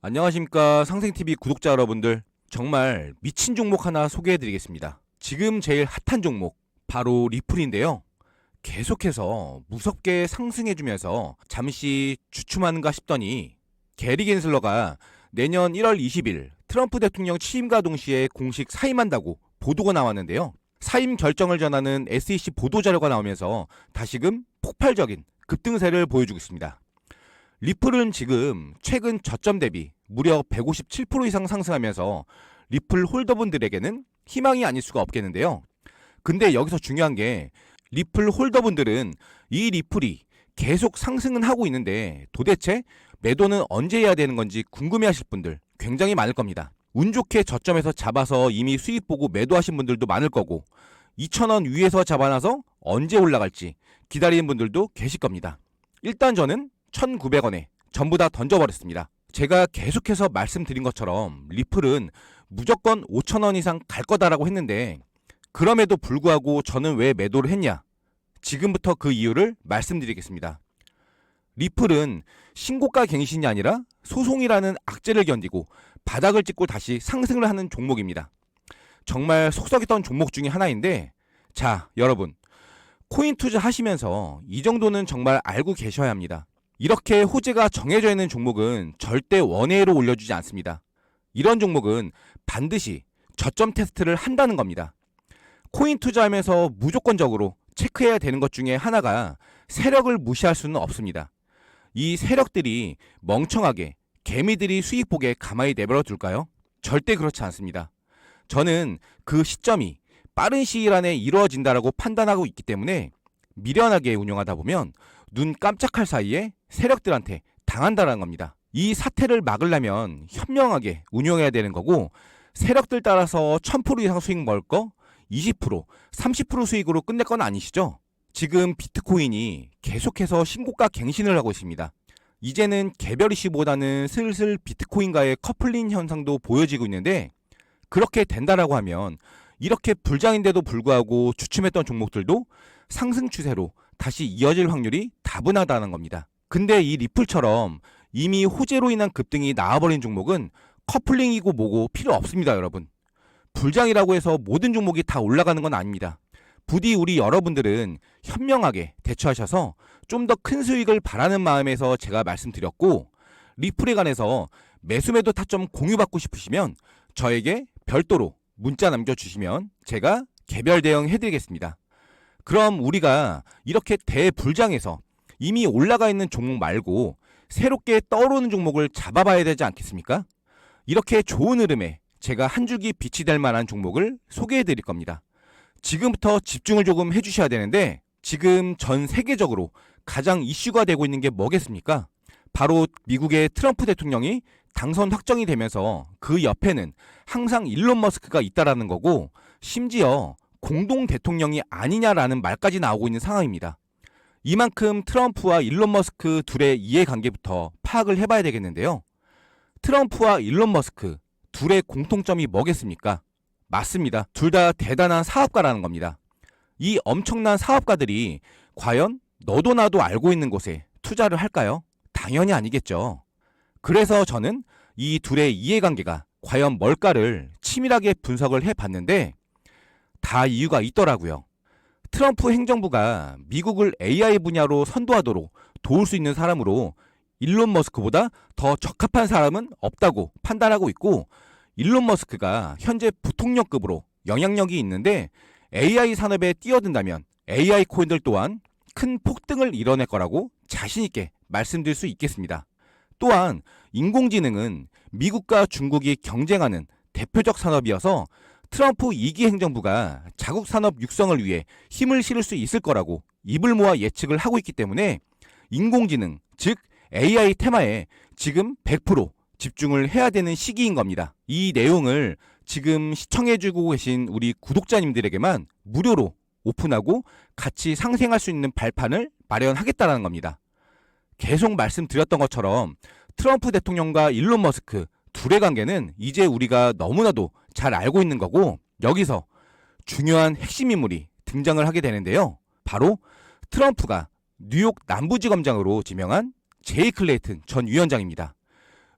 안녕하십니까 상생TV 구독자 여러분들. 정말 미친 종목 하나 소개해드리겠습니다. 지금 제일 핫한 종목 바로 리플인데요. 계속해서 무섭게 상승해주면서 잠시 주춤하는가 싶더니 게리 겐슬러가 내년 1월 20일 트럼프 대통령 취임과 동시에 공식 사임한다고 보도가 나왔는데요. 사임 결정을 전하는 SEC 보도자료가 나오면서 다시금 폭발적인 급등세를 보여주고 있습니다 리플은 지금 최근 저점 대비 무려 157% 이상 상승하면서 리플 홀더분들에게는 희망이 아닐 수가 없겠는데요. 근데 여기서 중요한 게 리플 홀더분들은 이 리플이 계속 상승은 하고 있는데 도대체 매도는 언제 해야 되는 건지 궁금해 하실 분들 굉장히 많을 겁니다. 운 좋게 저점에서 잡아서 이미 수익 보고 매도하신 분들도 많을 거고 2,000원 위에서 잡아놔서 언제 올라갈지 기다리는 분들도 계실 겁니다. 일단 저는 1,900원에 전부 다 던져버렸습니다. 제가 계속해서 말씀드린 것처럼 리플은 무조건 5,000원 이상 갈 거다라고 했는데 그럼에도 불구하고 저는 왜 매도를 했냐? 지금부터 그 이유를 말씀드리겠습니다. 리플은 신고가 갱신이 아니라 소송이라는 악재를 견디고 바닥을 찍고 다시 상승을 하는 종목입니다. 정말 속썩였던 종목 중에 하나인데 자, 여러분. 코인 투자 하시면서 이 정도는 정말 알고 계셔야 합니다. 이렇게 호재가 정해져 있는 종목은 절대 원회로 올려주지 않습니다. 이런 종목은 반드시 저점 테스트를 한다는 겁니다. 코인 투자하면서 무조건적으로 체크해야 되는 것 중에 하나가 세력을 무시할 수는 없습니다. 이 세력들이 멍청하게 개미들이 수익 보게 가만히 내버려 둘까요? 절대 그렇지 않습니다. 저는 그 시점이 빠른 시일 안에 이루어진다라고 판단하고 있기 때문에 미련하게 운영하다 보면 눈 깜짝할 사이에 세력들한테 당한다라는 겁니다. 이 사태를 막으려면 현명하게 운영해야 되는 거고 세력들 따라서 1000% 이상 수익 먹을 거 20%, 30% 수익으로 끝낼 건 아니시죠? 지금 비트코인이 계속해서 신고가 갱신을 하고 있습니다. 이제는 개별 이슈보다는 슬슬 비트코인과의 커플링 현상도 보여지고 있는데 그렇게 된다라고 하면 이렇게 불장인데도 불구하고 주춤했던 종목들도 상승 추세로 다시 이어질 확률이 다분하다는 겁니다. 근데 이 리플처럼 이미 호재로 인한 급등이 나와버린 종목은 커플링이고 뭐고 필요 없습니다, 여러분. 불장이라고 해서 모든 종목이 다 올라가는 건 아닙니다. 부디 우리 여러분들은 현명하게 대처하셔서 좀 더 큰 수익을 바라는 마음에서 제가 말씀드렸고 리플에 관해서 매수매도 타점 공유받고 싶으시면 저에게 별도로 문자 남겨주시면 제가 개별 대응 해드리겠습니다. 그럼 우리가 이렇게 대불장에서 이미 올라가 있는 종목 말고 새롭게 떠오르는 종목을 잡아봐야 되지 않겠습니까? 이렇게 좋은 흐름에 제가 한 줄기 빛이 될 만한 종목을 소개해 드릴 겁니다. 지금부터 집중을 조금 해주셔야 되는데 지금 전 세계적으로 가장 이슈가 되고 있는 게 뭐겠습니까? 바로 미국의 트럼프 대통령이 당선 확정이 되면서 그 옆에는 항상 일론 머스크가 있다라는 거고 심지어 공동 대통령이 아니냐라는 말까지 나오고 있는 상황입니다. 이만큼 트럼프와 일론 머스크 둘의 이해관계부터 파악을 해봐야 되겠는데요. 트럼프와 일론 머스크 둘의 공통점이 뭐겠습니까? 맞습니다. 둘 다 대단한 사업가라는 겁니다. 이 엄청난 사업가들이 과연 너도 나도 알고 있는 곳에 투자를 할까요? 당연히 아니겠죠. 그래서 저는 이 둘의 이해관계가 과연 뭘까를 치밀하게 분석을 해 봤는데 다 이유가 있더라고요. 트럼프 행정부가 미국을 AI 분야로 선도하도록 도울 수 있는 사람으로 일론 머스크보다 더 적합한 사람은 없다고 판단하고 있고 일론 머스크가 현재 부통령급으로 영향력이 있는데 AI 산업에 뛰어든다면 AI 코인들 또한 큰 폭등을 이뤄낼 거라고 자신있게 말씀드릴 수 있겠습니다. 또한 인공지능은 미국과 중국이 경쟁하는 대표적 산업이어서 트럼프 2기 행정부가 자국 산업 육성을 위해 힘을 실을 수 있을 거라고 입을 모아 예측을 하고 있기 때문에 인공지능, 즉 AI 테마에 지금 100% 집중을 해야 되는 시기인 겁니다. 이 내용을 지금 시청해주고 계신 우리 구독자님들에게만 무료로 오픈하고 같이 상생할 수 있는 발판을 마련하겠다는 겁니다. 계속 말씀드렸던 것처럼 트럼프 대통령과 일론 머스크 둘의 관계는 이제 우리가 너무나도 잘 알고 있는 거고 여기서 중요한 핵심 인물이 등장을 하게 되는데요. 바로 트럼프가 뉴욕 남부지검장으로 지명한 제이 클레이튼 전 위원장입니다.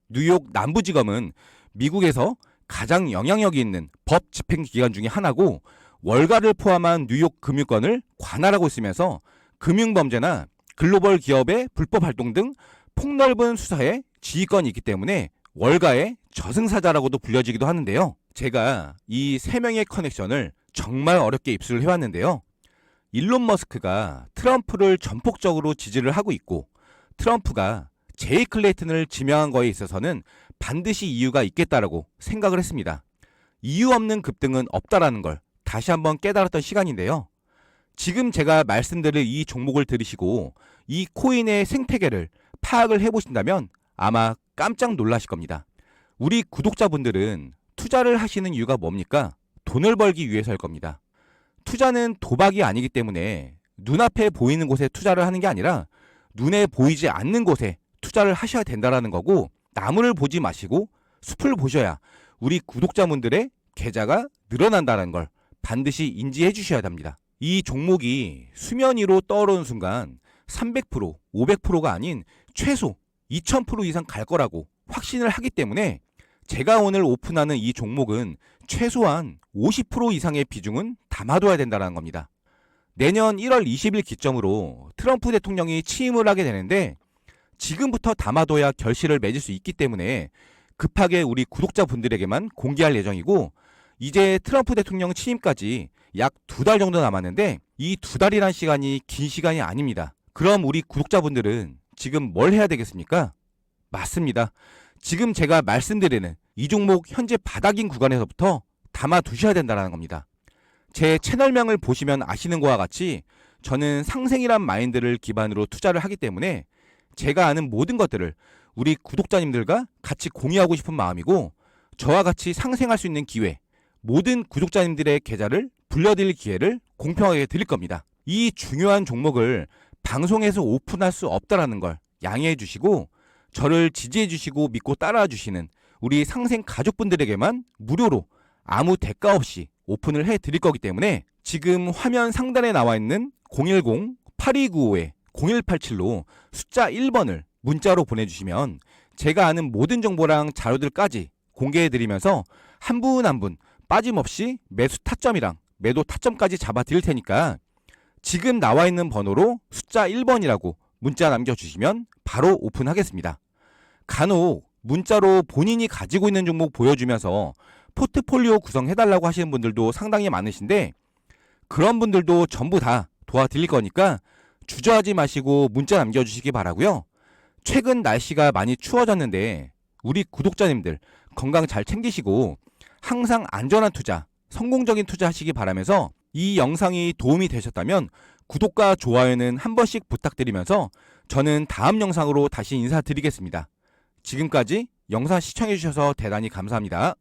뉴욕 남부지검은 미국에서 가장 영향력이 있는 법 집행 기관 중에 하나고 월가를 포함한 뉴욕 금융권을 관할하고 있으면서 금융범죄나 글로벌 기업의 불법 활동 등 폭넓은 수사에 지휘권이 있기 때문에 월가의 저승사자라고도 불려지기도 하는데요. 제가 이 세 명의 커넥션을 정말 어렵게 입수를 해왔는데요. 일론 머스크가 트럼프를 전폭적으로 지지를 하고 있고 트럼프가 제이 클레이튼을 지명한 거에 있어서는 반드시 이유가 있겠다라고 생각을 했습니다. 이유 없는 급등은 없다라는 걸 다시 한번 깨달았던 시간인데요. 지금 제가 말씀드릴 이 종목을 들으시고 이 코인의 생태계를 파악을 해보신다면 아마 깜짝 놀라실 겁니다. 우리 구독자분들은 투자를 하시는 이유가 뭡니까? 돈을 벌기 위해서일 겁니다. 투자는 도박이 아니기 때문에 눈앞에 보이는 곳에 투자를 하는 게 아니라 눈에 보이지 않는 곳에 투자를 하셔야 된다라는 거고 나무를 보지 마시고 숲을 보셔야 우리 구독자분들의 계좌가 늘어난다는 걸 반드시 인지해 주셔야 합니다. 이 종목이 수면 위로 떠오르는 순간 300%, 500%가 아닌 최소 2000% 이상 갈 거라고 확신을 하기 때문에 제가 오늘 오픈하는 이 종목은 최소한 50% 이상의 비중은 담아둬야 된다는 겁니다. 내년 1월 20일 기점으로 트럼프 대통령이 취임을 하게 되는데 지금부터 담아둬야 결실을 맺을 수 있기 때문에 급하게 우리 구독자분들에게만 공개할 예정이고 이제 트럼프 대통령 취임까지 약 두 달 정도 남았는데 이 두 달이란 시간이 긴 시간이 아닙니다. 그럼 우리 구독자분들은 지금 뭘 해야 되겠습니까? 맞습니다. 지금 제가 말씀드리는 이 종목 현재 바닥인 구간에서부터 담아 두셔야 된다는 겁니다. 제 채널명을 보시면 아시는 것과 같이 저는 상생이란 마인드를 기반으로 투자를 하기 때문에 제가 아는 모든 것들을 우리 구독자님들과 같이 공유하고 싶은 마음이고 저와 같이 상생할 수 있는 기회, 모든 구독자님들의 계좌를 불려드릴 기회를 공평하게 드릴 겁니다. 이 중요한 종목을 방송에서 오픈할 수 없다라는 걸 양해해 주시고 저를 지지해 주시고 믿고 따라와 주시는 우리 상생 가족분들에게만 무료로 아무 대가 없이 오픈을 해 드릴 거기 때문에 지금 화면 상단에 나와 있는 010-8295-0187로 숫자 1번을 문자로 보내주시면 제가 아는 모든 정보랑 자료들까지 공개해 드리면서 한 분 한분 빠짐없이 매수 타점이랑 매도 타점까지 잡아 드릴 테니까 지금 나와 있는 번호로 숫자 1번이라고 문자 남겨주시면 바로 오픈하겠습니다. 간혹 문자로 본인이 가지고 있는 종목 보여주면서 포트폴리오 구성해달라고 하시는 분들도 상당히 많으신데 그런 분들도 전부 다 도와드릴 거니까 주저하지 마시고 문자 남겨주시기 바라고요. 최근 날씨가 많이 추워졌는데 우리 구독자님들 건강 잘 챙기시고 항상 안전한 투자, 성공적인 투자 하시기 바라면서 이 영상이 도움이 되셨다면 구독과 좋아요는 한 번씩 부탁드리면서 저는 다음 영상으로 다시 인사드리겠습니다. 지금까지 영상 시청해주셔서 대단히 감사합니다.